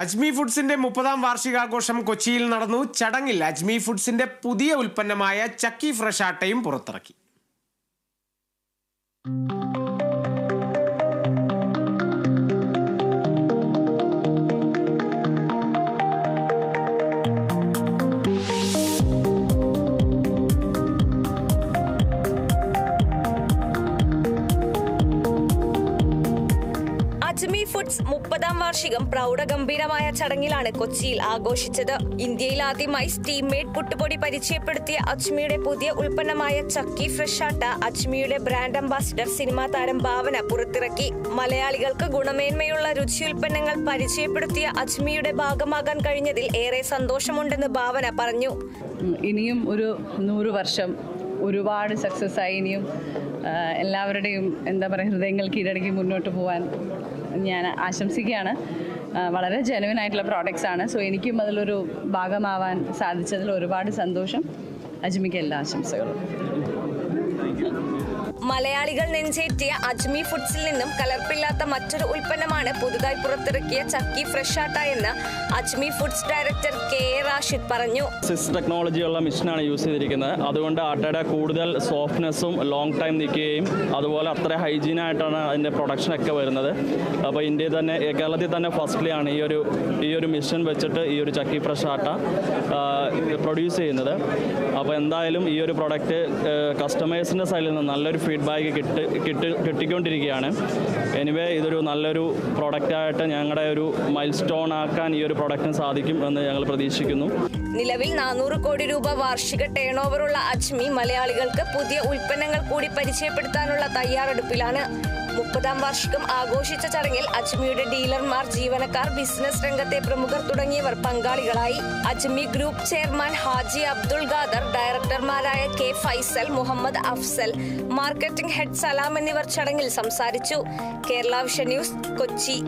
അജ്മി ഫുഡ്സിന്റെ മുപ്പതാം വാർഷികാഘോഷം കൊച്ചിയിൽ നടന്നു. ചടങ്ങിൽ അജ്മി ഫുഡ്സിന്റെ പുതിയ ഉൽപ്പന്നമായ ചക്കി ഫ്രഷ് ആട്ടയും പുറത്തിറക്കി. അജ്മി ഫുഡ്സ് മുപ്പതാം വാർഷികം പ്രൗഢഗംഭീരമായ ചടങ്ങിലാണ് കൊച്ചിയിൽ ആഘോഷിച്ചത്. ഇന്ത്യയിൽ ആദ്യമായി സ്റ്റീം മെയ്ഡ് പുട്ടുപൊടി പരിചയപ്പെടുത്തിയ അജ്മിയുടെ പുതിയ ഉൽപ്പന്നമായ ചക്കി ഫ്രഷ് ആട്ട അജ്മിയുടെ ബ്രാൻഡ് അംബാസിഡർ സിനിമാ താരം ഭാവന പുറത്തിറക്കി. മലയാളികൾക്ക് ഗുണമേന്മയുള്ള രുചി ഉൽപ്പന്നങ്ങൾ പരിചയപ്പെടുത്തിയ അജ്മിയുടെ ഭാഗമാകാൻ കഴിഞ്ഞതിൽ ഏറെ സന്തോഷമുണ്ടെന്ന് ഭാവന പറഞ്ഞു. ഇനിയും ഒരു നൂറ് വർഷം ഒരുപാട് സക്സസ് ആയി. ഇനിയും എല്ലാവരുടെയും എന്താ പറയുക ഹൃദയങ്ങൾ കീഴടക്കി മുന്നോട്ട് പോകാൻ ഞാൻ ആശംസിക്കുകയാണ്. വളരെ ജെനുവിൻ ആയിട്ടുള്ള പ്രോഡക്റ്റ്സ് ആണ്. സോ എനിക്കും അതിലൊരു ഭാഗമാവാൻ സാധിച്ചതിൽ ഒരുപാട് സന്തോഷം. അജ്മിക്ക് എല്ലാ ആശംസകളും. മലയാളികൾ നെഞ്ചേറ്റിയ അജ്മി ഫുഡ്സിൽ നിന്നും കലർപ്പില്ലാത്ത മറ്റൊരു ഉൽപ്പന്നമാണ് പുതുതായി പുറത്തിറക്കിയ ചക്കി ഫ്രഷ് ആട്ട എന്ന് Ajmi foods director K A Rashid പറഞ്ഞു. സിസ് ടെക്നോളജിയുള്ള മെഷീനാണ് യൂസ് ചെയ്തിരിക്കുന്നത്. അതുകൊണ്ട് ആട്ടയുടെ കൂടുതൽ സോഫ്റ്റ്നെസ്സും ലോങ് ടൈം നിൽക്കുകയും അതുപോലെ അത്ര ഹൈജീൻ ഹൈജീനായിട്ടാണ് അതിന്റെ പ്രൊഡക്ഷനൊക്കെ വരുന്നത്. അപ്പോൾ ഇന്ത്യയിൽ തന്നെ കേരളത്തിൽ തന്നെ ഫസ്റ്റ്ലി ആണ് ഈ ഒരു ഈ ഒരു മെഷീൻ വെച്ചിട്ട് ഈ ഒരു ചക്കി ഫ്രഷ് ആട്ട പ്രൊഡ്യൂസ് ചെയ്യുന്നത്. അപ്പോൾ എന്തായാലും ഈ ഒരു പ്രൊഡക്റ്റ് കസ്റ്റമേഴ്സിന്റെ സൈഡിൽ നിന്ന് നല്ലൊരു ഫീഡ്ബാക്ക് കിട്ടി കിട്ടി കിട്ടിക്കൊണ്ടിരിക്കുകയാണ്. എനിവേ ഇതൊരു നല്ലൊരു പ്രൊഡക്റ്റായിട്ട് ഞങ്ങളുടെ ഒരു മൈൽ സ്റ്റോൺ ആക്കാൻ ഈ ഒരു പ്രൊഡക്റ്റിന് സാധിക്കും എന്ന് ഞങ്ങൾ പ്രതീക്ഷിക്കുന്നു. നിലവിൽ നാനൂറ് കോടി രൂപ വാർഷിക ടേൺ ഓവറുള്ള അജ്മി മലയാളികൾക്ക് പുതിയ ഉൽപ്പന്നങ്ങൾ കൂടി പരിചയപ്പെടുത്താനുള്ള തയ്യാറെടുപ്പിലാണ് മുപ്പതാം വാർഷികം ആഘോഷിച്ച ചടങ്ങിൽ അജ്മിയുടെ ഡീലർമാർ ജീവനക്കാർ ബിസിനസ് രംഗത്തെ പ്രമുഖർ തുടങ്ങിയവർ പങ്കാളികളായി. Ajmi group chairman Haji Abdul Khader ഡയറക്ടർമാരായ K Faisal Muhammad Afsal marketing head Salam എന്നിവർ ചടങ്ങിൽ സംസാരിച്ചു. Kerala vision news Kochi.